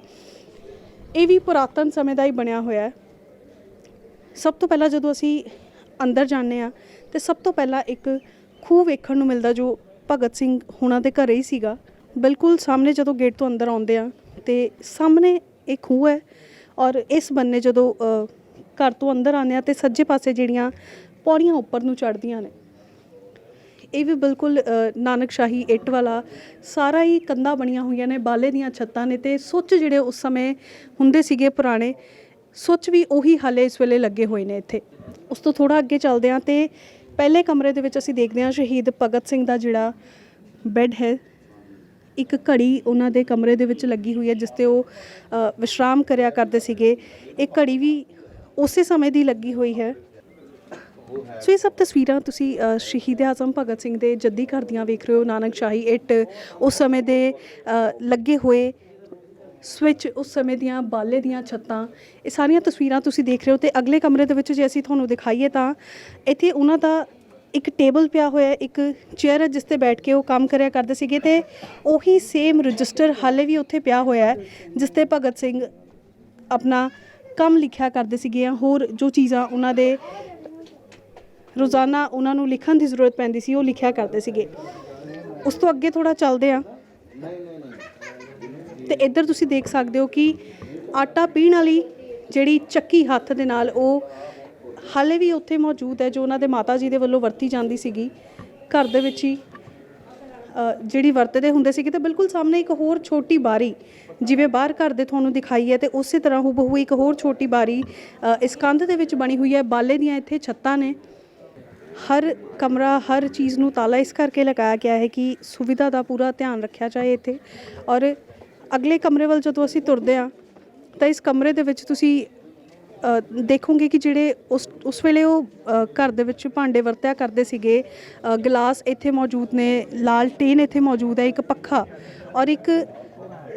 ਇਹ ਵੀ ਪੁਰਾਤਨ ਸਮੇਂ ਦਾ ਹੀ ਬਣਿਆ ਹੋਇਆ ਹੈ। ਸਭ ਤੋਂ ਪਹਿਲਾਂ ਜਦੋਂ ਅਸੀਂ ਅੰਦਰ ਜਾਂਦੇ ਆ ਤੇ ਸਭ ਤੋਂ ਪਹਿਲਾਂ ਇੱਕ ਖੂਹ ਵੇਖਣ ਨੂੰ ਮਿਲਦਾ ਜੋ ਭਗਤ ਸਿੰਘ ਹੁਣਾਂ ਦੇ ਘਰੇ ਹੀ ਸੀਗਾ। ਬਿਲਕੁਲ ਸਾਹਮਣੇ ਜਦੋਂ ਗੇਟ ਤੋਂ ਅੰਦਰ ਆਉਂਦੇ ਆ ਤੇ ਸਾਹਮਣੇ ਇਹ ਖੂਹ ਹੈ ਔਰ ਇਸ ਬੰਨੇ ਜਦੋਂ ਘਰ ਤੋਂ ਅੰਦਰ ਆਉਂਦੇ ਆ ਤੇ ਸੱਜੇ ਪਾਸੇ ਜਿਹੜੀਆਂ ਪੌੜੀਆਂ ਉੱਪਰ ਨੂੰ ਚੜ੍ਹਦੀਆਂ ਨੇ। ਇਹ ਵੀ ਬਿਲਕੁਲ ਨਾਨਕ ਸ਼ਾਹੀ ਇੱਟ ਵਾਲਾ ਸਾਰਾ ਹੀ ਕੰਧਾਂ ਬਣੀਆਂ ਹੋਈਆਂ ਨੇ, ਬਾਲੇ ਦੀਆਂ ਛੱਤਾਂ ਨੇ ਤੇ ਸੁੱਚ ਜਿਹੜੇ ਉਸ ਸਮੇਂ ਹੁੰਦੇ ਸੀਗੇ ਪੁਰਾਣੇ, ਸੁੱਚ ਵੀ ਉਹੀ ਹਾਲੇ ਇਸ ਵੇਲੇ ਲੱਗੇ ਹੋਏ ਨੇ ਇੱਥੇ। ਉਸ ਤੋਂ ਥੋੜਾ ਅੱਗੇ ਚੱਲਦੇ ਹਾਂ ਤੇ ਪਹਿਲੇ ਕਮਰੇ ਦੇ ਵਿੱਚ ਅਸੀਂ ਦੇਖਦੇ ਹਾਂ ਸ਼ਹੀਦ ਭਗਤ ਸਿੰਘ ਦਾ ਜਿਹੜਾ ਬੈੱਡ ਹੈ, ਇੱਕ ਘੜੀ ਉਹਨਾਂ ਦੇ ਕਮਰੇ ਦੇ ਵਿੱਚ ਲੱਗੀ ਹੋਈ ਹੈ, ਜਿਸ ਤੇ ਉਹ ਵਿਸ਼ਰਾਮ ਕਰਿਆ ਕਰਦੇ ਸੀਗੇ। ਇਹ ਘੜੀ ਵੀ ਉਸੇ ਸਮੇਂ ਦੀ ਲੱਗੀ ਹੋਈ ਹੈ। ਸੋ ਇਹ ਸਭ ਤਸਵੀਰਾਂ ਤੁਸੀਂ ਸ਼ਹੀਦ ਆਜ਼ਮ ਭਗਤ ਸਿੰਘ ਦੇ ਜੱਦੀ ਘਰ ਦੀਆਂ ਵੇਖ ਰਹੇ ਹੋ, ਨਾਨਕ ਸ਼ਾਹੀ ਇੱਟ ਉਸ ਸਮੇਂ ਦੇ ਲੱਗੇ ਹੋਏ ਸਵਿਚ ਉਸ ਸਮੇਂ ਦੀਆਂ ਬਾਲੇ ਦੀਆਂ ਛੱਤਾਂ, ਇਹ ਸਾਰੀਆਂ ਤਸਵੀਰਾਂ ਤੁਸੀਂ ਦੇਖ ਰਹੇ ਹੋ ਤੇ ਅਗਲੇ ਕਮਰੇ ਦੇ ਵਿੱਚ ਜੇ ਅਸੀਂ ਤੁਹਾਨੂੰ ਦਿਖਾਈਏ ਤਾਂ ਇੱਥੇ ਉਹਨਾਂ ਦਾ ਇੱਕ ਟੇਬਲ ਪਿਆ ਹੋਇਆ, ਇੱਕ ਚੇਅਰ ਹੈ ਜਿਸ ਤੇ ਬੈਠ ਕੇ ਉਹ ਕੰਮ ਕਰਿਆ ਕਰਦੇ ਸੀਗੇ ਤੇ ਉਹੀ ਸੇਮ ਰਜਿਸਟਰ ਹਾਲੇ ਵੀ ਉੱਥੇ ਪਿਆ ਹੋਇਆ ਹੈ, ਜਿਸ ਤੇ ਭਗਤ ਸਿੰਘ ਆਪਣਾ ਕੰਮ ਲਿਖਿਆ ਕਰਦੇ ਸੀਗੇ ਜਾਂ ਹੋਰ ਜੋ ਚੀਜ਼ਾਂ ਉਹਨਾਂ ਦੇ ਰੋਜ਼ਾਨਾ ਉਹਨਾਂ ਨੂੰ ਲਿਖਣ ਦੀ ਜ਼ਰੂਰਤ ਪੈਂਦੀ ਸੀ, ਉਹ ਲਿਖਿਆ ਕਰਦੇ ਸੀਗੇ। ਉਸ ਤੋਂ ਅੱਗੇ ਥੋੜਾ ਚੱਲਦੇ ਆ ਤੇ ਇੱਧਰ ਤੁਸੀਂ ਦੇਖ ਸਕਦੇ ਹੋ ਕਿ ਆਟਾ ਪੀਣ ਵਾਲੀ ਜਿਹੜੀ ਚੱਕੀ ਹੱਥ ਦੇ ਨਾਲ, ਉਹ ਹਾਲੇ ਵੀ ਉੱਥੇ ਮੌਜੂਦ ਹੈ, ਜੋ ਉਹਨਾਂ ਦੇ ਮਾਤਾ ਜੀ ਦੇ ਵੱਲੋਂ ਵਰਤੀ ਜਾਂਦੀ ਸੀਗੀ। ਘਰ ਦੇ ਵਿੱਚ ਹੀ ਜਿਹੜੀ ਵਰਤਦੇ ਹੁੰਦੇ ਸੀਗੇ ਤੇ ਬਿਲਕੁਲ ਸਾਹਮਣੇ ਇੱਕ ਹੋਰ ਛੋਟੀ ਬਾਰੀ, ਜਿਵੇਂ ਬਾਹਰ ਘਰ ਦੇ ਤੁਹਾਨੂੰ ਦਿਖਾਈ ਹੈ ਤੇ ਉਸੇ ਤਰ੍ਹਾਂ ਹੂਬਹੂ ਇੱਕ ਹੋਰ ਛੋਟੀ ਬਾਰੀ ਇਸ ਕੰਧ ਦੇ ਵਿੱਚ ਬਣੀ ਹੋਈ ਹੈ। ਬਾਲੇ ਦੀਆਂ ਇੱਥੇ ਛੱਤਾਂ ਨੇ। ਹਰ ਕਮਰਾ, ਹਰ ਚੀਜ਼ ਨੂੰ ਤਾਲਾ ਇਸ ਕਰਕੇ ਲਗਾਇਆ ਗਿਆ ਹੈ ਕਿ ਸੁਵਿਧਾ ਦਾ ਪੂਰਾ ਧਿਆਨ ਰੱਖਿਆ ਜਾਏ ਇੱਥੇ। ਔਰ ਅਗਲੇ ਕਮਰੇ ਵੱਲ ਜਦੋਂ ਅਸੀਂ ਤੁਰਦੇ ਹਾਂ, ਤਾਂ ਇਸ ਕਮਰੇ ਦੇ ਵਿੱਚ ਤੁਸੀਂ ਦੇਖੋਗੇ ਕਿ ਜਿਹੜੇ ਉਸ ਉਸ ਵੇਲੇ ਉਹ ਘਰ ਦੇ ਵਿੱਚ ਭਾਂਡੇ ਵਰਤਿਆ ਕਰਦੇ ਸੀਗੇ ਗਲਾਸ ਇੱਥੇ ਮੌਜੂਦ ਨੇ ਲਾਲਟੇਨ ਇੱਥੇ ਮੌਜੂਦ ਹੈ, ਇੱਕ ਪੱਖਾ ਔਰ ਇੱਕ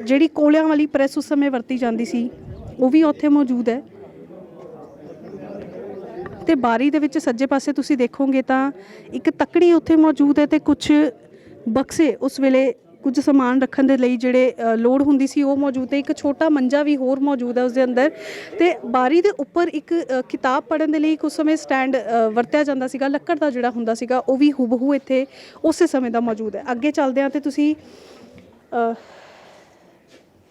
ਜਿਹੜੀ ਕੋਲਿਆਂ ਵਾਲੀ ਪ੍ਰੈਸ ਉਸ ਸਮੇਂ ਵਰਤੀ ਜਾਂਦੀ ਸੀ, ਉਹ ਵੀ ਉੱਥੇ ਮੌਜੂਦ ਹੈ। ਤੇ ਬਾਰੀ ਦੇ ਵਿੱਚ ਸੱਜੇ ਪਾਸੇ ਤੁਸੀਂ ਦੇਖੋਗੇ ਤਾਂ ਇੱਕ ਤੱਕੜੀ ਉੱਥੇ ਮੌਜੂਦ ਹੈ ਤੇ ਕੁਝ ਬਕਸੇ ਉਸ ਵੇਲੇ ਕੁਝ ਸਮਾਨ ਰੱਖਣ ਦੇ ਲਈ ਜਿਹੜੇ ਲੋੜ ਹੁੰਦੀ ਸੀ, ਉਹ ਮੌਜੂਦ ਹੈ ਇੱਕ ਛੋਟਾ ਮੰਜਾ ਵੀ ਹੋਰ ਮੌਜੂਦ ਹੈ ਉਸ ਦੇ ਅੰਦਰ। ਤੇ ਬਾਰੀ ਦੇ ਉੱਪਰ ਇੱਕ ਕਿਤਾਬ ਪੜ੍ਹਨ ਦੇ ਲਈ ਉਸ ਸਮੇਂ ਸਟੈਂਡ ਵਰਤਿਆ ਜਾਂਦਾ ਸੀਗਾ। ਲੱਕੜ ਦਾ ਜਿਹੜਾ ਹੁੰਦਾ ਸੀਗਾ, ਉਹ ਵੀ ਹੂਬਹੂ ਇੱਥੇ ਉਸੇ ਸਮੇਂ ਦਾ ਮੌਜੂਦ ਹੈ। ਅੱਗੇ ਚੱਲਦੇ ਹਾਂ ਤੇ ਤੁਸੀਂ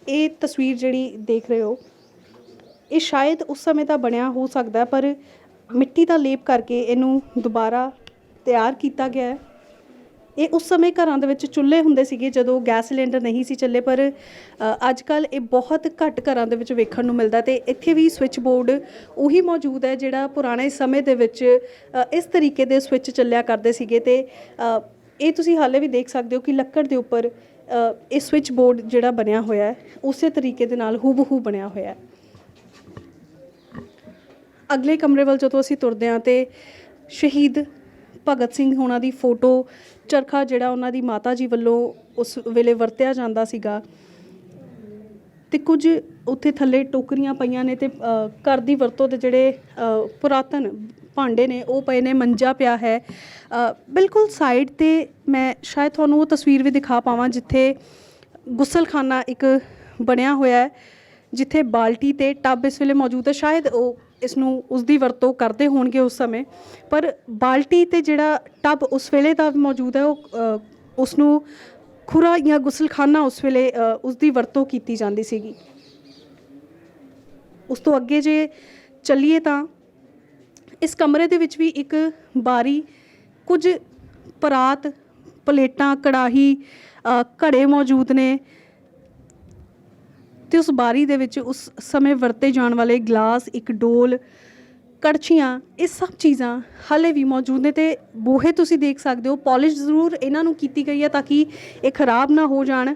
ਇਹ ਤਸਵੀਰ ਜਿਹੜੀ ਦੇਖ ਰਹੇ ਹੋ, ਇਹ ਸ਼ਾਇਦ ਉਸ ਸਮੇਂ ਦਾ ਬਣਿਆ ਹੋ ਸਕਦਾ ਪਰ ਮਿੱਟੀ ਦਾ ਲੇਪ ਕਰਕੇ ਇਹਨੂੰ ਦੁਬਾਰਾ ਤਿਆਰ ਕੀਤਾ ਗਿਆ ਹੈ। ਇਹ ਉਸ ਸਮੇਂ ਘਰਾਂ ਦੇ ਵਿੱਚ ਚੁੱਲ੍ਹੇ ਹੁੰਦੇ ਸੀਗੇ ਜਦੋਂ ਗੈਸ ਸਿਲੰਡਰ ਨਹੀਂ ਸੀ ਚੱਲੇ, ਪਰ ਅੱਜ ਕੱਲ ਇਹ ਬਹੁਤ ਘੱਟ ਘਰਾਂ ਦੇ ਵਿੱਚ ਵੇਖਣ ਨੂੰ ਮਿਲਦਾ ਤੇ ਇੱਥੇ ਵੀ ਸਵਿਚ ਬੋਰਡ ਉਹੀ ਮੌਜੂਦ ਹੈ ਜਿਹੜਾ ਪੁਰਾਣੇ ਸਮੇਂ ਦੇ ਵਿੱਚ ਇਸ ਤਰੀਕੇ ਦੇ ਸਵਿਚ ਚੱਲਿਆ ਕਰਦੇ ਸੀਗੇ ਤੇ ਇਹ ਤੁਸੀਂ ਹਾਲੇ ਵੀ ਦੇਖ ਸਕਦੇ ਹੋ ਕਿ ਲੱਕੜ ਦੇ ਉੱਪਰ ਇਹ ਸਵਿਚ ਬੋਰਡ ਜਿਹੜਾ ਬਣਿਆ ਹੋਇਆ ਹੈ, ਉਸੇ ਤਰੀਕੇ ਦੇ ਨਾਲ ਹੂਬਹੂ ਬਣਿਆ ਹੋਇਆ ਹੈ। ਅਗਲੇ ਕਮਰੇ ਵੱਲ ਜਦੋਂ ਅਸੀਂ ਤੁਰਦੇ ਹਾਂ ਤੇ ਸ਼ਹੀਦ ਭਗਤ ਸਿੰਘ ਹੋਣਾ ਦੀ ਫੋਟੋ ਚਰਖਾ ਜਿਹੜਾ ਉਹਨਾਂ ਦੀ ਮਾਤਾ ਜੀ ਵੱਲੋਂ ਉਸ ਵੇਲੇ ਵਰਤਿਆ ਜਾਂਦਾ ਸੀਗਾ ਤੇ ਕੁਝ ਉੱਥੇ ਥੱਲੇ ਟੋਕਰੀਆਂ ਪਈਆਂ ਨੇ ਤੇ ਘਰ ਦੀ ਵਰਤੋਂ ਦੇ ਜਿਹੜੇ ਪੁਰਾਤਨ ਭਾਂਡੇ ਨੇ, ਉਹ ਪਏ ਨੇ, ਮੰਜਾ ਪਿਆ ਹੈ। ਬਿਲਕੁਲ ਸਾਈਡ ਤੇ ਮੈਂ ਸ਼ਾਇਦ ਤੁਹਾਨੂੰ ਉਹ ਤਸਵੀਰ ਵੀ ਦਿਖਾ ਪਾਵਾਂ ਜਿੱਥੇ ਗੁਸਲਖਾਨਾ ਇੱਕ ਬਣਿਆ ਹੋਇਆ ਹੈ, ਜਿੱਥੇ ਬਾਲਟੀ ਤੇ ਟੱਬ ਇਸ ਵੇਲੇ ਮੌਜੂਦ ਹੈ। ਸ਼ਾਇਦ ਉਹ ਇਸ ਨੂੰ ਉਸ ਦੀ ਵਰਤੋਂ ਕਰਦੇ ਹੋਣਗੇ ਉਸ ਸਮੇਂ ਪਰ ਬਾਲਟੀ ਤੇ ਜਿਹੜਾ ਟੱਬ ਉਸ ਵੇਲੇ ਦਾ ਮੌਜੂਦ ਹੈ ਉਹ ਅ, ਉਸ ਨੂੰ ਖੁਰਾ ਜਾਂ ਗੁਸਲਖਾਨਾ ਉਸ ਵੇਲੇ ਅ, ਉਸ ਦੀ ਵਰਤੋਂ ਕੀਤੀ ਜਾਂਦੀ ਸੀਗੀ। ਉਸ ਤੋਂ ਅੱਗੇ ਜੇ ਚੱਲੀਏ ਤਾਂ ਇਸ ਕਮਰੇ ਦੇ ਵਿੱਚ ਵੀ ਇੱਕ ਬਾਰੀ ਕੁਝ ਪਰਾਤ ਪਲੇਟਾਂ ਕੜਾਹੀ ਘੜੇ ਮੌਜੂਦ ਨੇ। ਤੇ ਉਸ ਬਾਰੀ ਦੇ ਵਿੱਚ ਉਸ ਸਮੇਂ ਵਰਤੇ ਜਾਣ ਵਾਲੇ ਗਲਾਸ, ਇੱਕ ਡੋਲ, ਕੜਛੀਆਂ, ਇਹ ਸਭ ਚੀਜ਼ਾਂ ਹਾਲੇ ਵੀ ਮੌਜੂਦ ਨੇ ਤੇ ਬੂਹੇ ਤੁਸੀਂ ਦੇਖ ਸਕਦੇ ਹੋ, ਪਾਲਿਸ਼ ਜ਼ਰੂਰ ਇਹਨਾਂ ਨੂੰ ਕੀਤੀ ਗਈ ਹੈ ਤਾਂ ਕਿ ਇਹ ਖਰਾਬ ਨਾ ਹੋ ਜਾਣ।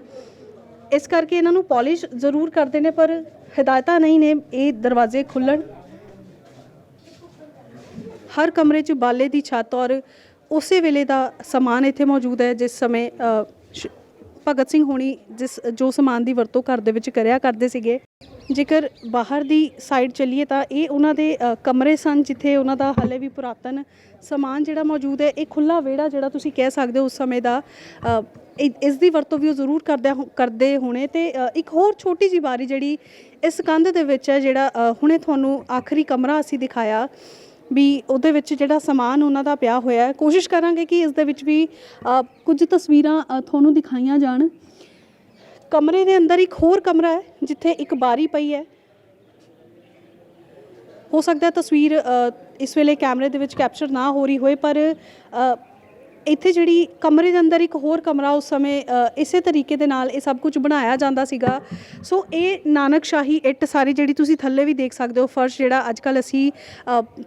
ਇਸ ਕਰਕੇ ਇਹਨਾਂ ਨੂੰ ਪਾਲਿਸ਼ ਜ਼ਰੂਰ ਕਰਦੇ ਨੇ, ਪਰ ਹਦਾਇਤਾਂ ਨਹੀਂ ਨੇ ਇਹ ਦਰਵਾਜ਼ੇ ਖੁੱਲਣ ਹਰ ਕਮਰੇ 'ਚ ਬਾਲੇ ਦੀ ਛੱਤ ਔਰ ਉਸੇ ਵੇਲੇ ਦਾ ਸਮਾਨ ਇੱਥੇ ਮੌਜੂਦ ਹੈ, ਜਿਸ ਸਮੇਂ ਭਗਤ ਸਿੰਘ ਹੋਣੀ ਜਿਸ, ਜੋ ਸਮਾਨ ਦੀ ਵਰਤੋਂ ਘਰ ਦੇ ਵਿੱਚ ਕਰਿਆ ਕਰਦੇ ਸੀਗੇ। ਜੇਕਰ ਬਾਹਰ ਦੀ ਸਾਈਡ ਚੱਲੀਏ ਤਾਂ ਇਹ ਉਹਨਾਂ ਦੇ ਕਮਰੇ ਸਨ ਜਿੱਥੇ ਉਹਨਾਂ ਦਾ ਹਾਲੇ ਵੀ ਪੁਰਾਤਨ ਸਮਾਨ ਜਿਹੜਾ ਮੌਜੂਦ ਹੈ, ਇਹ ਖੁੱਲਾ ਵਿਹੜਾ ਜਿਹੜਾ ਤੁਸੀਂ ਕਹਿ ਸਕਦੇ ਹੋ ਉਸ ਸਮੇਂ ਦਾ ਇ- ਇਸ ਦੀ ਵਰਤੋਂ ਵੀ ਉਹ ਜ਼ਰੂਰ ਕਰਦੇ ਕਰਦੇ ਹੋਣੇ। ਤੇ ਇੱਕ ਹੋਰ ਛੋਟੀ ਜਿਹੀ ਬਾਰੀ ਜਿਹੜੀ ਇਸ ਕੰਧ ਦੇ ਵਿੱਚ ਹੈ ਜਿਹੜਾ ਹੁਣੇ ਤੁਹਾਨੂੰ ਆਖਰੀ ਕਮਰਾ ਅਸੀਂ ਦਿਖਾਇਆ ਵੀ ਉਹਦੇ ਵਿੱਚ ਜਿਹੜਾ ਸਮਾਨ ਉਹਨਾਂ ਦਾ ਪਿਆ ਹੋਇਆ ਹੈ, ਕੋਸ਼ਿਸ਼ ਕਰਾਂਗੇ ਕਿ ਇਸ ਦੇ ਵਿੱਚ ਵੀ ਕੁਝ ਤਸਵੀਰਾਂ ਤੁਹਾਨੂੰ ਦਿਖਾਈਆਂ ਜਾਣ। ਕਮਰੇ ਦੇ ਅੰਦਰ ਇੱਕ ਹੋਰ ਕਮਰਾ ਹੈ, ਜਿੱਥੇ ਇੱਕ ਬਾਰੀ ਪਈ ਹੈ। ਹੋ ਸਕਦਾ ਤਸਵੀਰ ਇਸ ਵੇਲੇ ਕੈਮਰੇ ਦੇ ਵਿੱਚ ਕੈਪਚਰ ਨਾ ਹੋ ਰਹੀ ਹੋਏ, ਪਰ ਇੱਥੇ ਜਿਹੜੀ ਕਮਰੇ ਦੇ ਅੰਦਰ ਇੱਕ ਹੋਰ ਕਮਰਾ ਉਸ ਸਮੇਂ ਇਸੇ ਤਰੀਕੇ ਦੇ ਨਾਲ ਇਹ ਸਭ ਕੁਝ ਬਣਾਇਆ ਜਾਂਦਾ ਸੀਗਾ। ਸੋ ਇਹ ਨਾਨਕਸ਼ਾਹੀ ਇੱਟ ਸਾਰੀ ਜਿਹੜੀ ਤੁਸੀਂ ਥੱਲੇ ਵੀ ਦੇਖ ਸਕਦੇ ਹੋ, ਫਰਸ਼ ਜਿਹੜਾ ਅੱਜ ਕੱਲ ਅਸੀਂ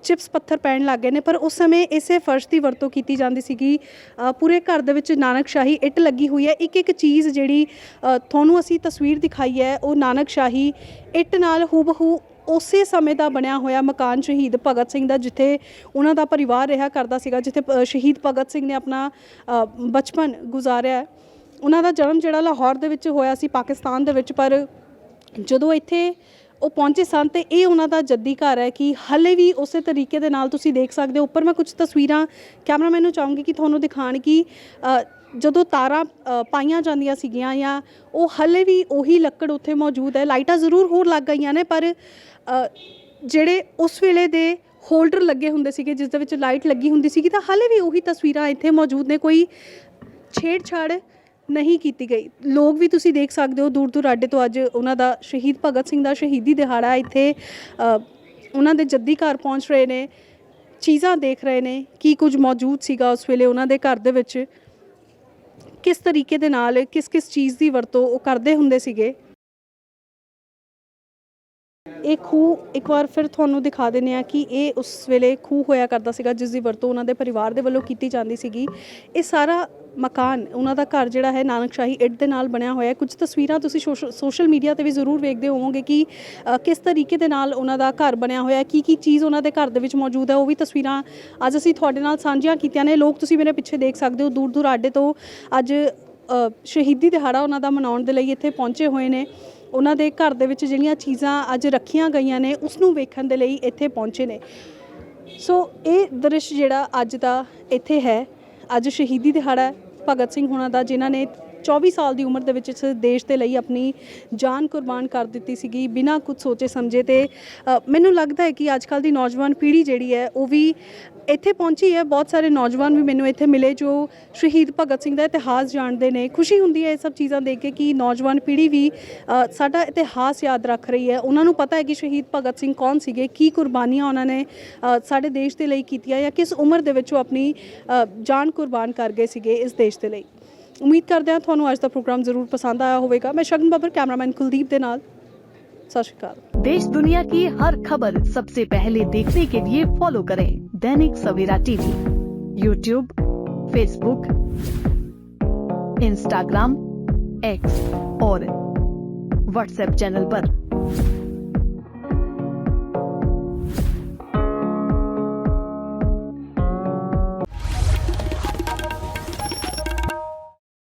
ਚਿਪਸ ਪੱਥਰ ਪੈਣ ਲੱਗ ਗਏ ਨੇ, ਪਰ ਉਸ ਸਮੇਂ ਇਸੇ ਫਰਸ਼ ਦੀ ਵਰਤੋਂ ਕੀਤੀ ਜਾਂਦੀ ਸੀਗੀ। ਪੂਰੇ ਘਰ ਦੇ ਵਿੱਚ ਨਾਨਕਸ਼ਾਹੀ ਇੱਟ ਲੱਗੀ ਹੋਈ ਹੈ। ਇੱਕ ਇੱਕ ਚੀਜ਼ ਜਿਹੜੀ ਤੁਹਾਨੂੰ ਅਸੀਂ ਤਸਵੀਰ ਦਿਖਾਈ ਹੈ, ਉਹ ਨਾਨਕਸ਼ਾਹੀ ਇੱਟ ਨਾਲ ਹੂਬਹੂ ਉਸੇ ਸਮੇਂ ਦਾ ਬਣਿਆ ਹੋਇਆ ਮਕਾਨ ਸ਼ਹੀਦ ਭਗਤ ਸਿੰਘ ਦਾ ਜਿੱਥੇ ਉਹਨਾਂ ਦਾ ਪਰਿਵਾਰ ਰਿਹਾ ਕਰਦਾ ਸੀਗਾ ਜਿੱਥੇ ਪ- ਸ਼ਹੀਦ ਭਗਤ ਸਿੰਘ ਨੇ ਆਪਣਾ ਅ, ਬਚਪਨ ਗੁਜ਼ਾਰਿਆ ਹੈ। ਉਹਨਾਂ ਦਾ ਜਨਮ ਜਿਹੜਾ ਲਾਹੌਰ ਦੇ ਵਿੱਚ ਹੋਇਆ ਸੀ ਪਾਕਿਸਤਾਨ ਦੇ ਵਿੱਚ ਪਰ ਜਦੋਂ ਇੱਥੇ ਉਹ ਪਹੁੰਚੇ ਸਨ ਤੇ ਇਹ ਉਹਨਾਂ ਦਾ ਜੱਦੀ ਘਰ ਹੈ ਕਿ ਹਲੇ ਵੀ ਉਸੇ ਤਰੀਕੇ ਦੇ ਨਾਲ ਤੁਸੀਂ ਦੇਖ ਸਕਦੇ ਹੋ ਉੱਪਰ ਮੈਂ ਕੁਝ ਤਸਵੀਰਾਂ ਕੈਮਰਾਮੈਨ ਨੂੰ ਚਾਹੂੰਗੀ ਕਿ ਤੁਹਾਨੂੰ ਦਿਖਾਣ ਕਿ ਅ, ਜਦੋਂ ਤਾਰਾਂ ਅ, ਪਾਈਆਂ ਜਾਂਦੀਆਂ ਸੀਗੀਆਂ ਜਾਂ ਉਹ ਹਲੇ ਵੀ ਉਹੀ ਲੱਕੜ ਉੱਥੇ ਮੌਜੂਦ ਹੈ ਲਾਈਟਾਂ ਜ਼ਰੂਰ ਹੋਰ ਲੱਗ ਗਈਆਂ ਨੇ ਪਰ ਜਿਹੜੇ ਉਸ ਵੇਲੇ ਦੇ ਹੋਲਡਰ ਲੱਗੇ ਹੁੰਦੇ ਸੀਗੇ, ਜਿਸ ਦੇ ਵਿੱਚ ਲਾਈਟ ਲੱਗੀ ਹੁੰਦੀ ਸੀਗੀ, ਤਾਂ ਹਾਲੇ ਵੀ ਉਹੀ ਤਸਵੀਰਾਂ ਇੱਥੇ ਮੌਜੂਦ ਨੇ। ਕੋਈ ਛੇੜਛਾੜ ਨਹੀਂ ਕੀਤੀ ਗਈ। ਲੋਕ ਵੀ ਤੁਸੀਂ ਦੇਖ ਸਕਦੇ ਹੋ, ਦੂਰ ਦੂਰ ਅੱਡੇ ਤੋਂ ਅੱਜ ਉਹਨਾਂ ਦਾ ਸ਼ਹੀਦ ਭਗਤ ਸਿੰਘ ਦਾ ਸ਼ਹੀਦੀ ਦਿਹਾੜਾ ਇੱਥੇ ਉਹਨਾਂ ਦੇ ਜੱਦੀ ਘਰ ਪਹੁੰਚ ਰਹੇ ਨੇ, ਚੀਜ਼ਾਂ ਦੇਖ ਰਹੇ ਨੇ, ਕੀ ਕੁਝ ਮੌਜੂਦ ਸੀਗਾ ਉਸ ਵੇਲੇ ਉਹਨਾਂ ਦੇ ਘਰ ਦੇ ਵਿੱਚ, ਕਿਸ ਤਰੀਕੇ ਦੇ ਨਾਲ, ਕਿਸ ਕਿਸ ਚੀਜ਼ ਦੀ ਵਰਤੋਂ ਉਹ ਕਰਦੇ ਹੁੰਦੇ ਸੀਗੇ। ਇਹ ਖੂਹ ਇੱਕ ਵਾਰ ਫਿਰ ਤੁਹਾਨੂੰ ਦਿਖਾ ਦਿੰਨੇ ਆ ਕਿ ਇਹ ਉਸ ਵੇਲੇ ਖੂਹ ਹੋਇਆ ਕਰਦਾ ਸੀਗਾ, ਜਿਸ ਦੀ ਵਰਤੋਂ ਉਹਨਾਂ ਦੇ ਪਰਿਵਾਰ ਦੇ ਵੱਲੋਂ ਕੀਤੀ ਜਾਂਦੀ ਸੀਗੀ। ਇਹ ਸਾਰਾ ਮਕਾਨ, ਉਹਨਾਂ ਦਾ ਘਰ ਜਿਹੜਾ ਹੈ ਨਾਨਕਸ਼ਾਹੀ ਇੱਟ ਦੇ ਨਾਲ ਬਣਿਆ ਹੋਇਆ ਹੈ। ਕੁਝ ਤਸਵੀਰਾਂ ਤੁਸੀਂ ਸੋਸ਼ਲ ਮੀਡੀਆ ਤੇ ਵੀ ਜ਼ਰੂਰ ਵੇਖਦੇ ਹੋਵੋਗੇ ਕਿ ਕਿਸ ਤਰੀਕੇ ਦੇ ਨਾਲ ਉਹਨਾਂ ਦਾ ਘਰ ਬਣਿਆ ਹੋਇਆ ਹੈ ਕੀ ਕੀ ਚੀਜ਼ ਉਹਨਾਂ ਦੇ ਘਰ ਦੇ ਵਿੱਚ ਮੌਜੂਦ ਹੈ, ਉਹ ਵੀ ਤਸਵੀਰਾਂ ਅੱਜ ਅਸੀਂ ਤੁਹਾਡੇ ਨਾਲ ਸਾਂਝੀਆਂ ਕੀਤੀਆਂ ਨੇ। ਲੋਕ ਤੁਸੀਂ ਮੇਰੇ ਪਿੱਛੇ ਦੇਖ ਸਕਦੇ ਹੋ ਦੂਰ ਦੂਰ ਆਡੇ ਤੋਂ ਅੱਜ ਸ਼ਹੀਦੀ ਦਿਹਾੜਾ ਉਹਨਾਂ ਦਾ ਮਨਾਉਣ ਦੇ ਲਈ ਇੱਥੇ ਪਹੁੰਚੇ ਹੋਏ ਨੇ। ਉਹਨਾਂ ਦੇ ਘਰ ਦੇ ਵਿੱਚ ਜਿਹੜੀਆਂ ਚੀਜ਼ਾਂ ਅੱਜ ਰੱਖੀਆਂ ਗਈਆਂ ਨੇ ਉਸ ਨੂੰ ਵੇਖਣ ਦੇ ਲਈ ਇੱਥੇ ਪਹੁੰਚੇ ਨੇ। ਸੋ ਇਹ ਦ੍ਰਿਸ਼ ਜਿਹੜਾ ਅੱਜ ਦਾ ਇੱਥੇ ਹੈ। ਅੱਜ ਸ਼ਹੀਦੀ ਦਿਹਾੜਾ ਭਗਤ ਸਿੰਘ ਹੁਣਾਂ ਦਾ, ਜਿਨ੍ਹਾਂ ਨੇ 24 ਸਾਲ ਦੀ ਉਮਰ ਦੇ ਵਿੱਚ ਇਸ ਦੇਸ਼ ਦੇ ਲਈ ਆਪਣੀ ਜਾਨ ਕੁਰਬਾਨ ਕਰ ਦਿੱਤੀ ਸੀਗੀ, ਬਿਨਾਂ ਕੁਝ ਸੋਚੇ ਸਮਝੇ ਤੇ ਮੈਨੂੰ ਲੱਗਦਾ ਹੈ ਕਿ ਅੱਜ ਕੱਲ ਦੀ ਨੌਜਵਾਨ ਪੀੜ੍ਹੀ ਜਿਹੜੀ ਹੈ, ਉਹ ਵੀ ਇੱਥੇ ਪਹੁੰਚੀ ਹੈ। ਬਹੁਤ ਸਾਰੇ ਨੌਜਵਾਨ ਵੀ ਮੈਨੂੰ ਇੱਥੇ ਮਿਲੇ ਜੋ ਸ਼ਹੀਦ ਭਗਤ ਸਿੰਘ ਦਾ ਇਤਿਹਾਸ ਜਾਣਦੇ ਨੇ। ਖੁਸ਼ੀ ਹੁੰਦੀ ਹੈ ਇਹ ਸਭ ਚੀਜ਼ਾਂ ਦੇਖ ਕੇ ਕਿ ਨੌਜਵਾਨ ਪੀੜ੍ਹੀ ਵੀ ਸਾਡਾ ਇਤਿਹਾਸ ਯਾਦ ਰੱਖ ਰਹੀ ਹੈ। ਉਹਨਾਂ ਨੂੰ ਪਤਾ ਹੈ ਕਿ ਸ਼ਹੀਦ ਭਗਤ ਸਿੰਘ ਕੌਣ ਸੀਗੇ, ਕੀ ਕੁਰਬਾਨੀਆਂ ਉਹਨਾਂ ਨੇ ਸਾਡੇ ਦੇਸ਼ ਦੇ ਲਈ ਕੀਤੀਆਂ ਜਾਂ ਕਿਸ ਉਮਰ ਦੇ ਵਿੱਚ ਉਹ ਆਪਣੀ ਜਾਨ ਕੁਰਬਾਨ ਕਰ ਗਏ ਸੀਗੇ ਇਸ ਦੇਸ਼ ਦੇ ਲਈ। ਉਮੀਦ ਕਰਦੇ ਹਾਂ ਤੁਹਾਨੂੰ ਅੱਜ ਦਾ ਪ੍ਰੋਗਰਾਮ ਜ਼ਰੂਰ ਪਸੰਦ ਆਇਆ ਹੋਵੇਗਾ ਮੈਂ ਸ਼ਗਨ ਬੱਬਰ ਕੈਮਰਾਮੈਨ ਕੁਲਦੀਪ ਦੇ ਨਾਲ ਸਤਿ ਸ਼੍ਰੀ ਅਕਾਲ देश दुनिया की हर खबर सबसे पहले देखने के लिए फॉलो करें Dainik Savera TV YouTube Facebook Instagram X और व्हाट्सएप चैनल पर।